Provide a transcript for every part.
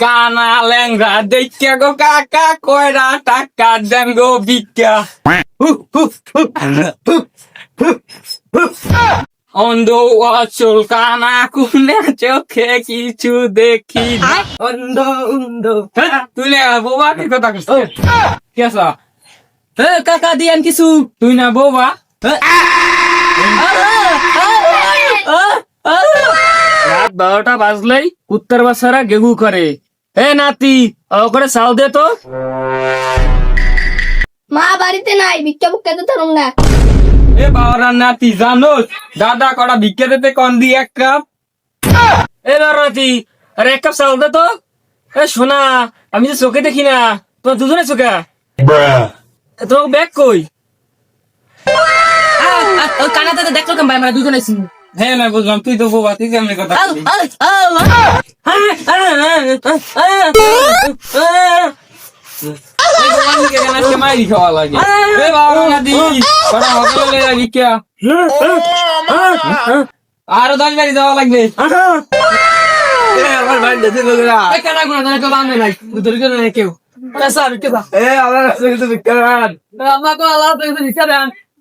কানা ল্যাংরা দেখা গো কাকা কয়রা টাকা দেন গো হু। অন্ধ অচল কানা কুনে চোখে কিছু দেখি অন্ধ অন্ধ। হ্যাঁ, তুই না বোবা কি কথা কইছিস? কি আছে? এ কাকা দিয়ান কিছু? তুই না বোবা রাত বারোটা বাজলেই উত্তর বাসারা গেগু করে। হে নাতি ও করে চাল দে তো। মা বাড়িতে নাই ভিক্ষা বুক্ষা তো ধরুন না। এ বাবারা নাতি জানোস দাদা কটা ভিক্ষা দিতে কন দি এক কাপ। এ নাতি আরে এক কাপ চাল দে তো। এ শোনা আমি তো চোখে দেখি না। তোমার দুজনে চোখে? তোমার ব্যাগ কই? কানাতে দেখল কেমন ভাই? আমরা দুজন হ্যাঁ না বুঝলাম তুই তো বোবা তুই কেমনি কথা মাইরি খাওয়া লাগে আরও দশ বাড়ি যাওয়া লাগবে কেউ আমার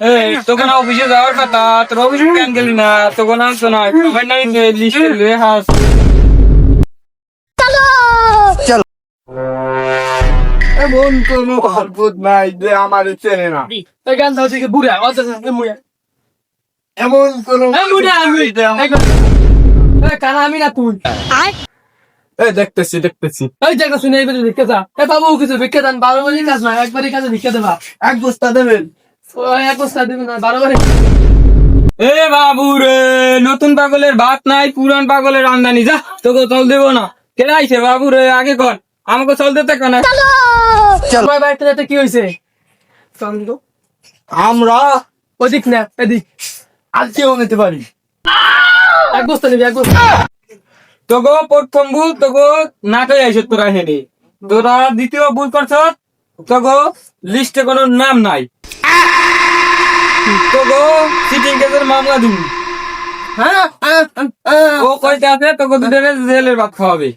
এই তোকে না অফিসে যাওয়ার কথা তোর অফিসে কেন গেলি না? তোকে নাম তো নয় নাই লিস্টে লেখা আছে এমন কোন অদ্ভুত নাই যে আমার চেনে না। এই গান দাও থেকে বুড়া অত মুড়া। এমন কোন এই আমি এই আমি না তুই? এই দেখতেছি দেখতেছি। এই জায়গা শুনে এইবার ভিক্ষা দা এ বাবু কিছু ভিক্ষা দেন বারো বাজে কাজ না একবারই কাজে ভিক্ষা দেবা। এক বস্তা দেবেন। এ বাবু রে নতুন পাগলের ভাত নাই পুরান পাগলের আমদানি। যা তোকে চল দেবো না। কে আইছে বাবু রে আগে কর। আমাকে চল দিতে কেন? বাড়িতে যেতে কি হয়েছে আমরা? ওদিক না এদিক। আজকেও নিতে পারি। এক বস্তা নিবি এক বস্তা। তোকে প্রথম ভুল তোকে আইস তোরা হেনে তোরা দ্বিতীয় ভুল করছ তোকে লিস্টে কোনো নাম নাই। তোকে সিটিং কেসের মামলা দিন হ্যাঁ হ্যাঁ, হ্যাঁ। ও কয়টা আছে তোকে দুটো জেলের ভাত খাওয়াবে।